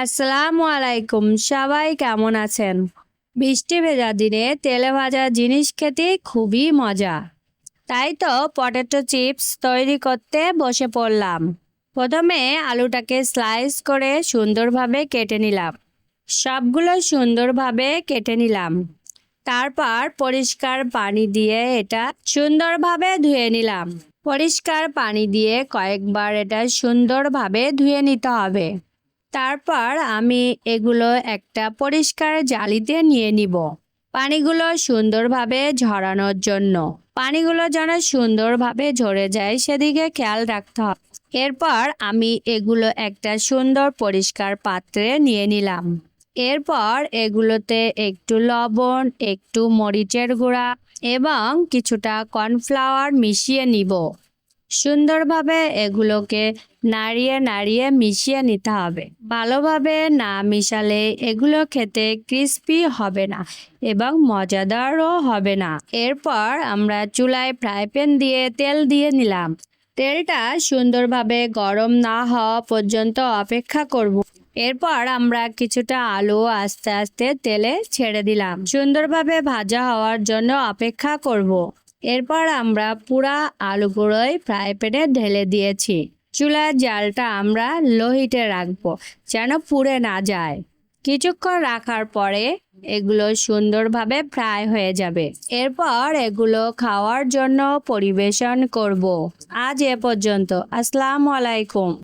আসসালামু আলাইকুম সবাই কেমন আছেন? বৃষ্টি ভেজা দিনে তেলে ভাজা জিনিস খেতে খুবই মজা। তাই তো পটেটো চিপস তৈরি করতে বসে পড়লাম। প্রথমে আলুটাকে স্লাইস করে সুন্দরভাবে কেটে নিলাম। সবগুলো সুন্দরভাবে কেটে নিলাম। তারপর পরিষ্কার পানি দিয়ে এটা সুন্দরভাবে ধুয়ে নিলাম। পরিষ্কার পানি দিয়ে কয়েকবার এটা সুন্দরভাবে ধুয়ে নিতে হবে। তারপর আমি এগুলো একটা পরিষ্কার জালিতে নিয়ে নিব পানিগুলো সুন্দরভাবে ঝরানোর জন্য। পানিগুলো যেন সুন্দরভাবে ঝরে যায় সেদিকে খেয়াল রাখতে হবে। এরপর আমি এগুলো একটা সুন্দর পরিষ্কার পাত্রে নিয়ে নিলাম। এরপর এগুলোতে একটু লবণ, একটু মরিচের গুঁড়া এবং কিছুটা কর্নফ্লাওয়ার মিশিয়ে নিব। সুন্দরভাবে এগুলোকে নাড়িয়ে নাড়িয়ে মিশিয়ে নিতে হবে। ভালোভাবে না মিশালে এগুলো খেতে ক্রিস্পি হবে না এবং মজাদারও হবে না। এরপর আমরা চুলায় ফ্রাই প্যান দিয়ে তেল দিয়ে নিলাম। তেলটা সুন্দরভাবে গরম না হওয়া পর্যন্ত অপেক্ষা করব। এরপর আমরা কিছুটা আলু আস্তে আস্তে তেলে ছেড়ে দিলাম। সুন্দরভাবে ভাজা হওয়ার জন্য অপেক্ষা করব। এরপর আমরা পুরা আলু আলুগুলোই ফ্রাই প্যানে ঢেলে দিয়েছি। চুলার জালটা আমরা লোহিতে রাখব যেন পুড়ে না যায়। কিছুক্ষণ রাখার পরে এগুলো সুন্দরভাবে ফ্রাই হয়ে যাবে। এরপর এগুলো খাওয়ার জন্য পরিবেশন করব। আজ এ পর্যন্ত। আসসালামু আলাইকুম।